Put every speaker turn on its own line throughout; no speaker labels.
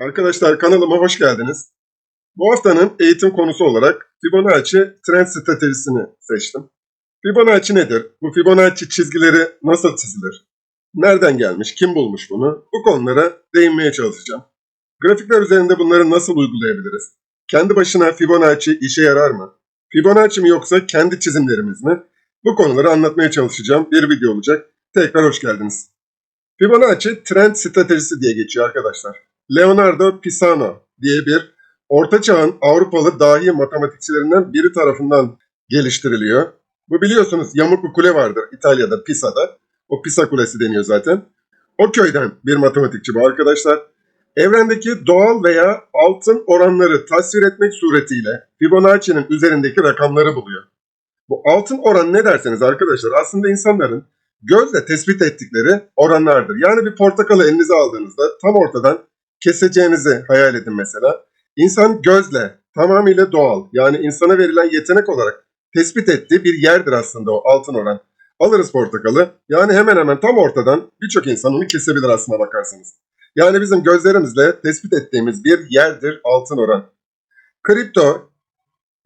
Arkadaşlar kanalıma hoş geldiniz. Bu haftanın eğitim konusu olarak Fibonacci trend stratejisini seçtim. Fibonacci nedir? Bu Fibonacci çizgileri nasıl çizilir? Nereden gelmiş? Kim bulmuş bunu? Bu konulara değinmeye çalışacağım. Grafikler üzerinde bunları nasıl uygulayabiliriz? Kendi başına Fibonacci işe yarar mı? Fibonacci mi yoksa kendi çizimlerimiz mi? Bu konuları anlatmaya çalışacağım. Bir video olacak. Tekrar hoş geldiniz. Fibonacci trend stratejisi diye geçiyor arkadaşlar. Leonardo Pisano diye bir Orta Çağ'ın Avrupalı dahi matematikçilerinden biri tarafından geliştiriliyor. Bu biliyorsunuz yamuk bir kule vardır İtalya'da Pisa'da. O Pisa Kulesi deniyor zaten. O köyden bir matematikçi bu arkadaşlar. Evrendeki doğal veya altın oranları tasvir etmek suretiyle Fibonacci'nin üzerindeki rakamları buluyor. Bu altın oran ne derseniz arkadaşlar aslında insanların gözle tespit ettikleri oranlardır. Yani bir portakalı elinize aldığınızda tam ortadan keseceğinizi hayal edin mesela. İnsan gözle tamamıyla doğal yani insana verilen yetenek olarak tespit ettiği bir yerdir aslında o altın oran. Alırız portakalı yani hemen hemen tam ortadan birçok insan onu kesebilir aslına bakarsanız. Yani bizim gözlerimizle tespit ettiğimiz bir yerdir altın oran. Kripto,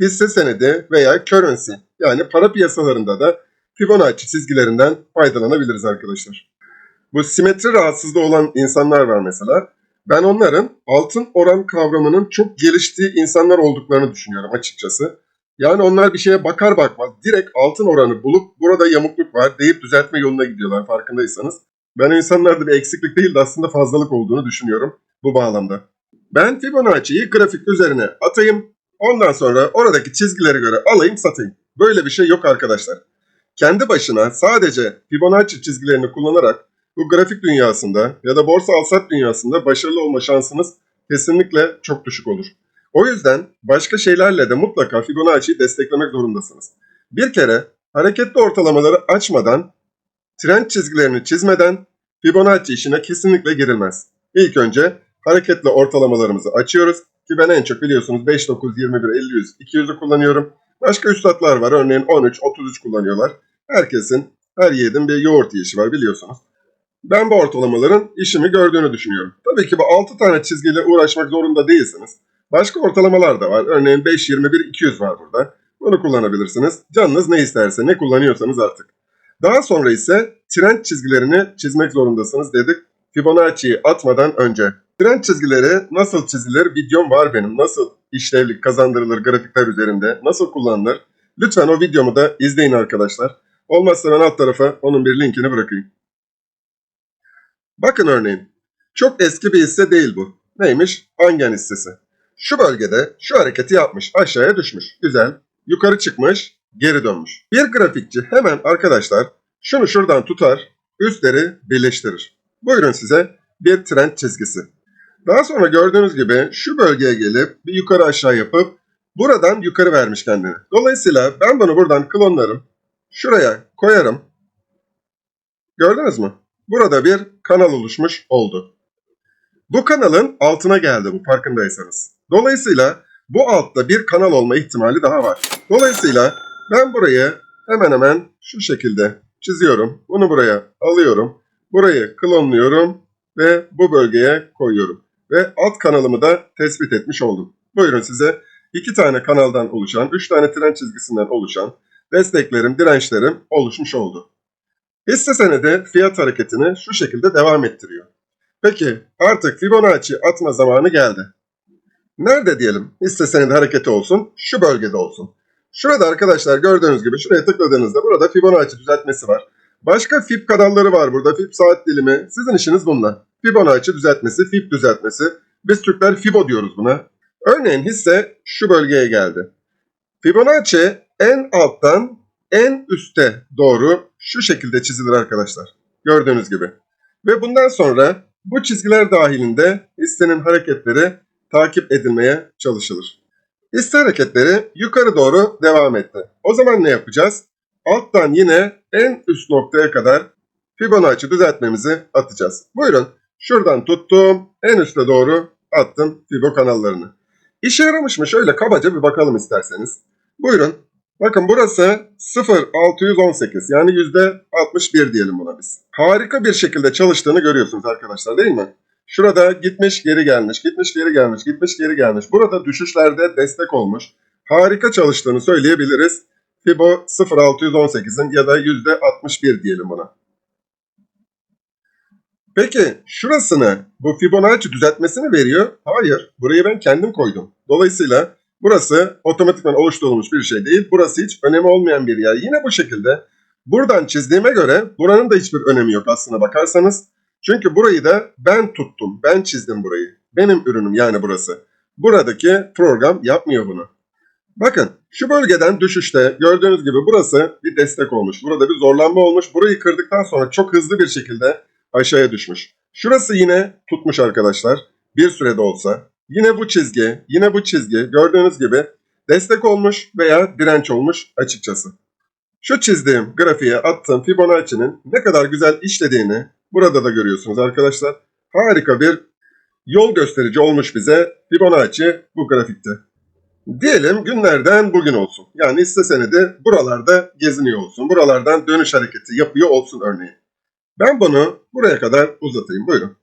hisse senedi veya currency yani para piyasalarında da Fibonacci çizgilerinden faydalanabiliriz arkadaşlar. Bu simetri rahatsızlığı olan insanlar var mesela. Ben onların altın oran kavramının çok geliştiği insanlar olduklarını düşünüyorum açıkçası. Yani onlar bir şeye bakar bakmaz direkt altın oranı bulup burada yamukluk var deyip düzeltme yoluna gidiyorlar farkındaysanız. Ben insanlarda bir eksiklik değil de aslında fazlalık olduğunu düşünüyorum bu bağlamda. Ben Fibonacci'yi grafik üzerine atayım. Ondan sonra oradaki çizgilere göre alayım satayım. Böyle bir şey yok arkadaşlar. Kendi başına sadece Fibonacci çizgilerini kullanarak bu grafik dünyasında ya da borsa alsat dünyasında başarılı olma şansınız kesinlikle çok düşük olur. O yüzden başka şeylerle de mutlaka Fibonacci'yi desteklemek zorundasınız. Bir kere hareketli ortalamaları açmadan, trend çizgilerini çizmeden Fibonacci işine kesinlikle girilmez. İlk önce hareketli ortalamalarımızı açıyoruz ki ben en çok biliyorsunuz 5, 9, 21, 50, 100, 200'ü kullanıyorum. Başka üstadlar var örneğin 13, 33 kullanıyorlar. Herkesin, her yiğidin bir yoğurt yiyişi var biliyorsunuz. Ben bu ortalamaların işimi gördüğünü düşünüyorum. Tabii ki bu 6 tane çizgiyle uğraşmak zorunda değilsiniz. Başka ortalamalar da var. Örneğin 5, 21, 200 var burada. Bunu kullanabilirsiniz. Canınız ne isterse, ne kullanıyorsanız artık. Daha sonra ise trend çizgilerini çizmek zorundasınız dedik. Fibonacci'yi atmadan önce. Trend çizgileri nasıl çizilir videom var benim. Nasıl işlevlik kazandırılır grafikler üzerinde, nasıl kullanılır. Lütfen o videomu da izleyin arkadaşlar. Olmazsa ben alt tarafa onun bir linkini bırakayım. Bakın örneğin. Çok eski bir hisse değil bu. Neymiş? Angen hissesi. Şu bölgede şu hareketi yapmış. Aşağıya düşmüş. Güzel. Yukarı çıkmış. Geri dönmüş. Bir grafikçi hemen arkadaşlar şunu şuradan tutar. Üstleri birleştirir. Buyurun size bir trend çizgisi. Daha sonra gördüğünüz gibi şu bölgeye gelip bir yukarı aşağı yapıp buradan yukarı vermiş kendini. Dolayısıyla ben bunu buradan klonlarım. Şuraya koyarım. Gördünüz mü? Burada bir kanal oluşmuş oldu. Bu kanalın altına geldi bu farkındaysanız. Dolayısıyla bu altta bir kanal olma ihtimali daha var. Dolayısıyla ben burayı hemen hemen şu şekilde çiziyorum. Bunu buraya alıyorum. Burayı klonluyorum ve bu bölgeye koyuyorum. Ve alt kanalımı da tespit etmiş oldum. Buyurun size iki tane kanaldan oluşan, üç tane tren çizgisinden oluşan desteklerim, dirençlerim oluşmuş oldu. Hisse senedi fiyat hareketini şu şekilde devam ettiriyor. Peki artık Fibonacci atma zamanı geldi. Nerede diyelim hisse senedi hareketi olsun? Şu bölgede olsun. Şurada arkadaşlar gördüğünüz gibi şuraya tıkladığınızda burada Fibonacci düzeltmesi var. Başka Fib kanalları var burada. Fib saat dilimi. Sizin işiniz bununla. Fibonacci düzeltmesi, Fib düzeltmesi. Biz Türkler Fibo diyoruz buna. Örneğin hisse şu bölgeye geldi. Fibonacci en alttan en üste doğru şu şekilde çizilir arkadaşlar. Gördüğünüz gibi. Ve bundan sonra bu çizgiler dahilinde hissenin hareketleri takip edilmeye çalışılır. Hisse hareketleri yukarı doğru devam etti. O zaman ne yapacağız? Alttan yine en üst noktaya kadar Fibonacci düzeltmemizi atacağız. Buyurun şuradan tuttum en üste doğru attım Fibo kanallarını. İşe yaramış mı? Şöyle kabaca bir bakalım isterseniz. Buyurun. Bakın burası 0.618 yani %61 diyelim buna biz. Harika bir şekilde çalıştığını görüyorsunuz arkadaşlar değil mi? Şurada gitmiş geri gelmiş, gitmiş geri gelmiş, gitmiş geri gelmiş. Burada düşüşlerde destek olmuş. Harika çalıştığını söyleyebiliriz. Fibo 0.618'in ya da %61 diyelim buna. Peki şurasını bu Fibonacci düzeltmesini veriyor. Hayır. Burayı ben kendim koydum. Dolayısıyla burası otomatikman oluşturulmuş bir şey değil. Burası hiç önemi olmayan bir yer. Yine bu şekilde buradan çizdiğime göre buranın da hiçbir önemi yok aslına bakarsanız. Çünkü burayı da ben tuttum. Ben çizdim burayı. Benim ürünüm yani burası. Buradaki program yapmıyor bunu. Bakın şu bölgeden düşüşte gördüğünüz gibi burası bir destek olmuş. Burada bir zorlanma olmuş. Burayı kırdıktan sonra çok hızlı bir şekilde aşağıya düşmüş. Şurası yine tutmuş arkadaşlar. Bir sürede olsa. Yine bu çizgi, yine bu çizgi gördüğünüz gibi destek olmuş veya direnç olmuş açıkçası. Şu çizdiğim grafiğe attığım Fibonacci'nin ne kadar güzel işlediğini burada da görüyorsunuz arkadaşlar. Harika bir yol gösterici olmuş bize Fibonacci bu grafikte. Diyelim günlerden bugün olsun. Yani hisse senedi buralarda geziniyor olsun. Buralardan dönüş hareketi yapıyor olsun örneğin. Ben bunu buraya kadar uzatayım. Buyurun.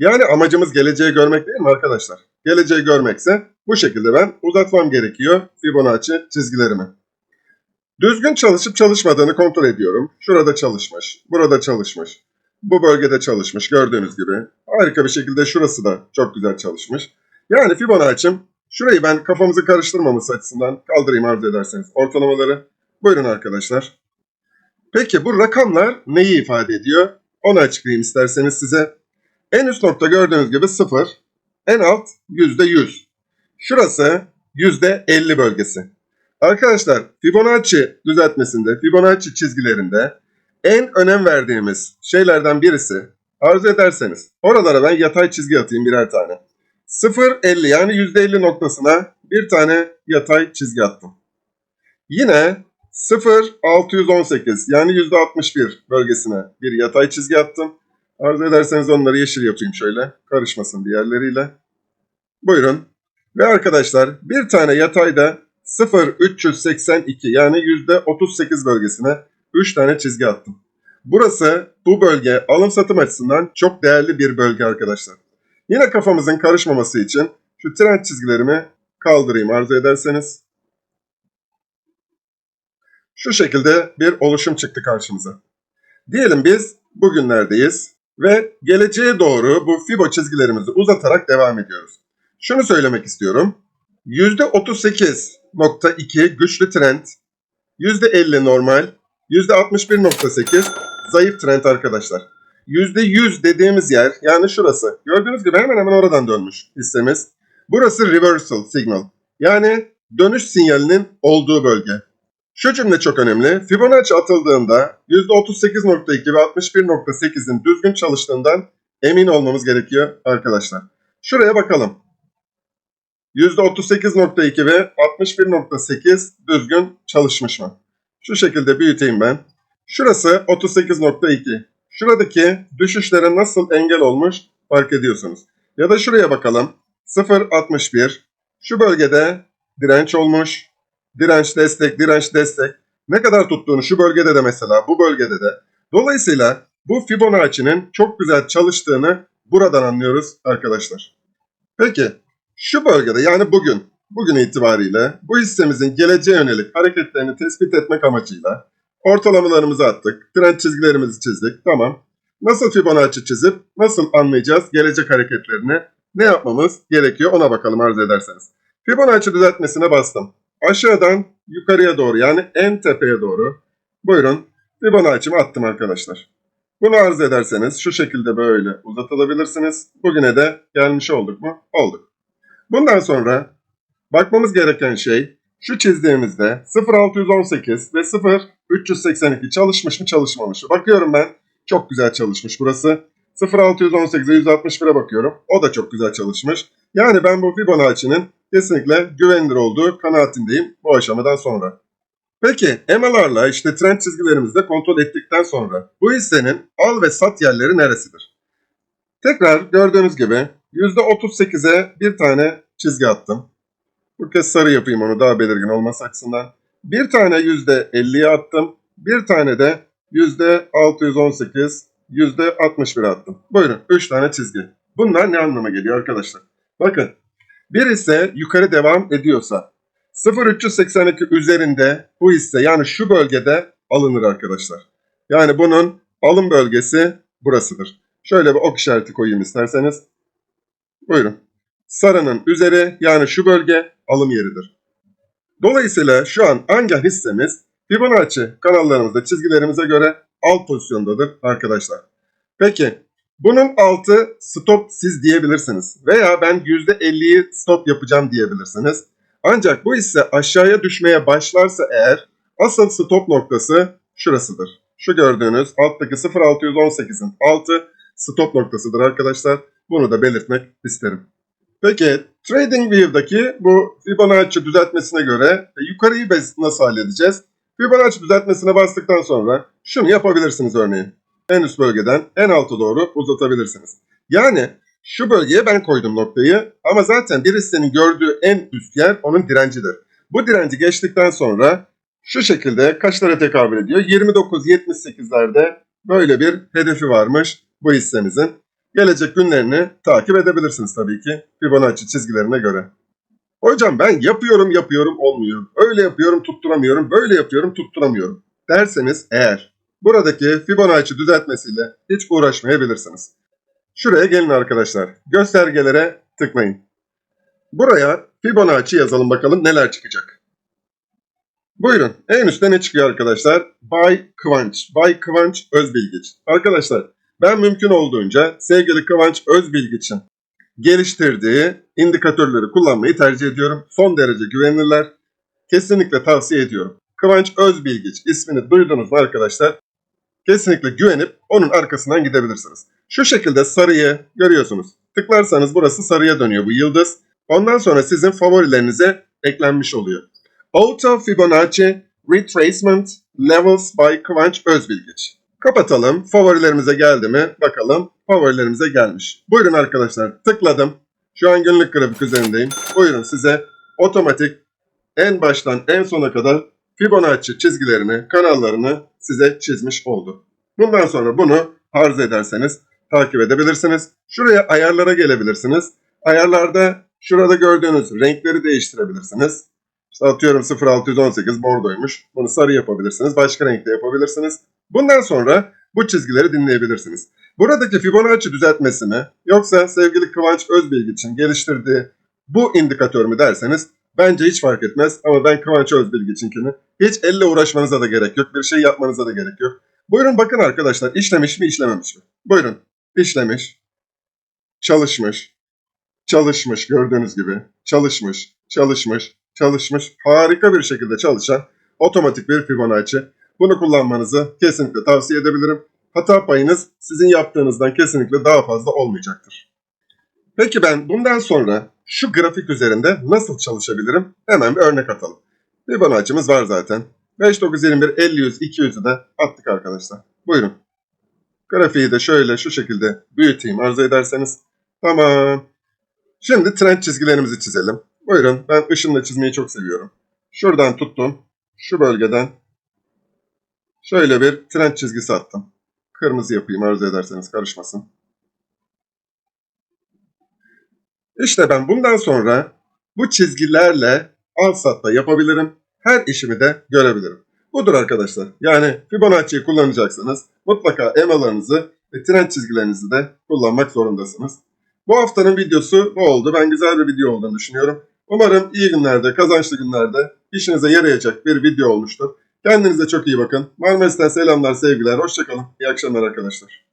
Yani amacımız geleceği görmek değil mi arkadaşlar? Geleceği görmekse bu şekilde ben uzatmam gerekiyor Fibonacci çizgilerimi. Düzgün çalışıp çalışmadığını kontrol ediyorum. Şurada çalışmış, burada çalışmış, bu bölgede çalışmış gördüğünüz gibi. Harika bir şekilde şurası da çok güzel çalışmış. Yani Fibonacci'm şurayı ben kafamızı karıştırmaması açısından kaldırayım arzu ederseniz ortalamaları. Buyurun arkadaşlar. Peki bu rakamlar neyi ifade ediyor? Onu açıklayayım isterseniz size. En üst nokta gördüğünüz gibi 0, en alt %100. Şurası %50 bölgesi. Arkadaşlar Fibonacci düzeltmesinde, Fibonacci çizgilerinde en önem verdiğimiz şeylerden birisi arzu ederseniz oralara ben yatay çizgi atayım birer tane. 0.50 yani %50 noktasına bir tane yatay çizgi attım. Yine 0.618 yani %61 bölgesine bir yatay çizgi attım. Arzu ederseniz onları yeşil yapayım şöyle. Karışmasın diğerleriyle. Buyurun. Ve arkadaşlar bir tane yatayda 0.382 yani %38 bölgesine 3 tane çizgi attım. Burası bu bölge alım satım açısından çok değerli bir bölge arkadaşlar. Yine kafamızın karışmaması için şu trend çizgilerimi kaldırayım arzu ederseniz. Şu şekilde bir oluşum çıktı karşımıza. Diyelim biz bugünlerdeyiz ve geleceğe doğru bu Fibo çizgilerimizi uzatarak devam ediyoruz. Şunu söylemek istiyorum. %38.2 güçlü trend, %50 normal, %61.8 zayıf trend arkadaşlar. %100 dediğimiz yer yani şurası. Gördüğünüz gibi hemen hemen oradan dönmüş hissemiz. Burası reversal signal. Yani dönüş sinyalinin olduğu bölge. Şu cümle çok önemli. Fibonacci atıldığında %38.2 ve 61.8'in düzgün çalıştığından emin olmamız gerekiyor arkadaşlar. Şuraya bakalım. %38.2 ve 61.8 düzgün çalışmış mı? Şu şekilde büyüteyim ben. Şurası 38.2. Şuradaki düşüşlere nasıl engel olmuş fark ediyorsunuz. Ya da şuraya bakalım. 0.61. Şu bölgede direnç olmuş. Direnç destek, direnç destek. Ne kadar tuttuğunu şu bölgede de mesela, bu bölgede de. Dolayısıyla bu Fibonacci'nin çok güzel çalıştığını buradan anlıyoruz arkadaşlar. Peki şu bölgede yani bugün, bugün itibariyle bu hissemizin geleceğe yönelik hareketlerini tespit etmek amacıyla ortalamalarımızı attık, trend çizgilerimizi çizdik, tamam. Nasıl Fibonacci çizip nasıl anlayacağız gelecek hareketlerini, ne yapmamız gerekiyor ona bakalım arzu ederseniz. Fibonacci düzeltmesine bastım. Aşağıdan yukarıya doğru yani en tepeye doğru buyurun Fibonacci'mi attım arkadaşlar. Bunu arzu ederseniz şu şekilde böyle uzatılabilirsiniz. Bugüne de gelmiş olduk mu? Olduk. Bundan sonra bakmamız gereken şey şu çizdiğimizde 0618 ve 0382 çalışmış mı çalışmamış mı? Bakıyorum ben çok güzel çalışmış burası. 0618'e 161'e bakıyorum. O da çok güzel çalışmış. Yani ben bu Fibonacci'nin kesinlikle güvenilir olduğu kanaatindeyim bu aşamadan sonra. Peki EMA'larla işte trend çizgilerimizi de kontrol ettikten sonra bu hissenin al ve sat yerleri neresidir? Tekrar gördüğünüz gibi %38'e bir tane çizgi attım. Bu kez sarı yapayım onu daha belirgin olması açısından. Bir tane %50'ye attım. Bir tane de %618 %61 attım. Buyurun 3 tane çizgi. Bunlar ne anlama geliyor arkadaşlar? Bakın bir hisse yukarı devam ediyorsa 0.382 üzerinde bu hisse yani şu bölgede alınır arkadaşlar. Yani bunun alım bölgesi burasıdır. Şöyle bir ok işareti koyayım isterseniz. Buyurun. Sarının üzeri yani şu bölge alım yeridir. Dolayısıyla şu an Anga hissemiz Fibonacci kanallarımızda çizgilerimize göre alt pozisyondadır arkadaşlar. Peki bunun altı stop siz diyebilirsiniz veya ben %50'yi stop yapacağım diyebilirsiniz. Ancak bu hisse aşağıya düşmeye başlarsa eğer asıl stop noktası şurasıdır. Şu gördüğünüz alttaki 0618'in altı stop noktasıdır arkadaşlar. Bunu da belirtmek isterim. Peki TradingView'daki bu Fibonacci düzeltmesine göre e, yukarıyı nasıl halledeceğiz? Fibonacci düzeltmesine bastıktan sonra şunu yapabilirsiniz örneğin. En üst bölgeden en alta doğru uzatabilirsiniz. Yani şu bölgeye ben koydum noktayı ama zaten bir hissenin gördüğü en üst yer onun direncidir. Bu direnci geçtikten sonra şu şekilde kaçlara tekabül ediyor? 29.78'lerde böyle bir hedefi varmış bu hissemizin. Gelecek günlerini takip edebilirsiniz tabii ki Fibonacci çizgilerine göre. Hocam ben yapıyorum yapıyorum olmuyor. Öyle yapıyorum tutturamıyorum, böyle yapıyorum tutturamıyorum. Derseniz eğer buradaki Fibonacci düzeltmesiyle hiç uğraşmayabilirsiniz. Şuraya gelin arkadaşlar. Göstergelere tıklayın. Buraya Fibonacci yazalım bakalım neler çıkacak. Buyurun. En üstte ne çıkıyor arkadaşlar? Bay Kıvanç. Bay Kıvanç Özbilgiç. Arkadaşlar ben mümkün olduğunca sevgili Kıvanç Özbilgiç'in geliştirdiği indikatörleri kullanmayı tercih ediyorum. Son derece güvenilirler. Kesinlikle tavsiye ediyorum. Kıvanç Özbilgiç ismini duydunuz mu arkadaşlar? Kesinlikle güvenip onun arkasından gidebilirsiniz. Şu şekilde sarıyı görüyorsunuz. Tıklarsanız burası sarıya dönüyor bu yıldız. Ondan sonra sizin favorilerinize eklenmiş oluyor. Auto Fibonacci Retracement Levels by Kıvanç Özbilgiç. Kapatalım. Favorilerimize geldi mi? Bakalım. Favorilerimize gelmiş. Buyurun arkadaşlar. Tıkladım. Şu an günlük grafik üzerindeyim. Buyurun size otomatik en baştan en sona kadar Fibonacci çizgilerini, kanallarını size çizmiş oldu. Bundan sonra bunu arz ederseniz takip edebilirsiniz. Şuraya ayarlara gelebilirsiniz. Ayarlarda şurada gördüğünüz renkleri değiştirebilirsiniz. İşte atıyorum 0618 bordoymuş. Bunu sarı yapabilirsiniz. Başka renkte yapabilirsiniz. Bundan sonra bu çizgileri dinleyebilirsiniz. Buradaki Fibonacci düzeltmesi mi yoksa sevgili Kıvanç Özbilgiç'in geliştirdiği bu indikatör mü derseniz bence hiç fark etmez ama ben Kıvanç Özbilgiç'inkini hiç elle uğraşmanıza da gerek yok. Bir şey yapmanıza da gerek yok. Buyurun bakın arkadaşlar işlemiş mi işlememiş mi? Buyurun işlemiş, çalışmış, çalışmış gördüğünüz gibi çalışmış, çalışmış, çalışmış harika bir şekilde çalışan otomatik bir Fibonacci. Bunu kullanmanızı kesinlikle tavsiye edebilirim. Hata payınız sizin yaptığınızdan kesinlikle daha fazla olmayacaktır. Peki ben bundan sonra şu grafik üzerinde nasıl çalışabilirim? Hemen bir örnek atalım. Fibonacci'miz var zaten. 5, 9, 21, 50, 100, 200'ü de attık arkadaşlar. Buyurun. Grafiği de şöyle şu şekilde büyüteyim arzu ederseniz. Tamam. Şimdi trend çizgilerimizi çizelim. Buyurun ben ışınla çizmeyi çok seviyorum. Şuradan tuttum. Şu bölgeden şöyle bir trend çizgisi attım. Kırmızı yapayım arzu ederseniz karışmasın. İşte ben bundan sonra bu çizgilerle al satta yapabilirim. Her işimi de görebilirim. Budur arkadaşlar. Yani Fibonacci'yi kullanacaksanız mutlaka EMA'larınızı ve trend çizgilerinizi de kullanmak zorundasınız. Bu haftanın videosu bu oldu. Ben güzel bir video olduğunu düşünüyorum. Umarım iyi günlerde, kazançlı günlerde işinize yarayacak bir video olmuştur. Kendinize çok iyi bakın. Marmaris'ten selamlar, sevgiler. Hoşçakalın. İyi akşamlar arkadaşlar.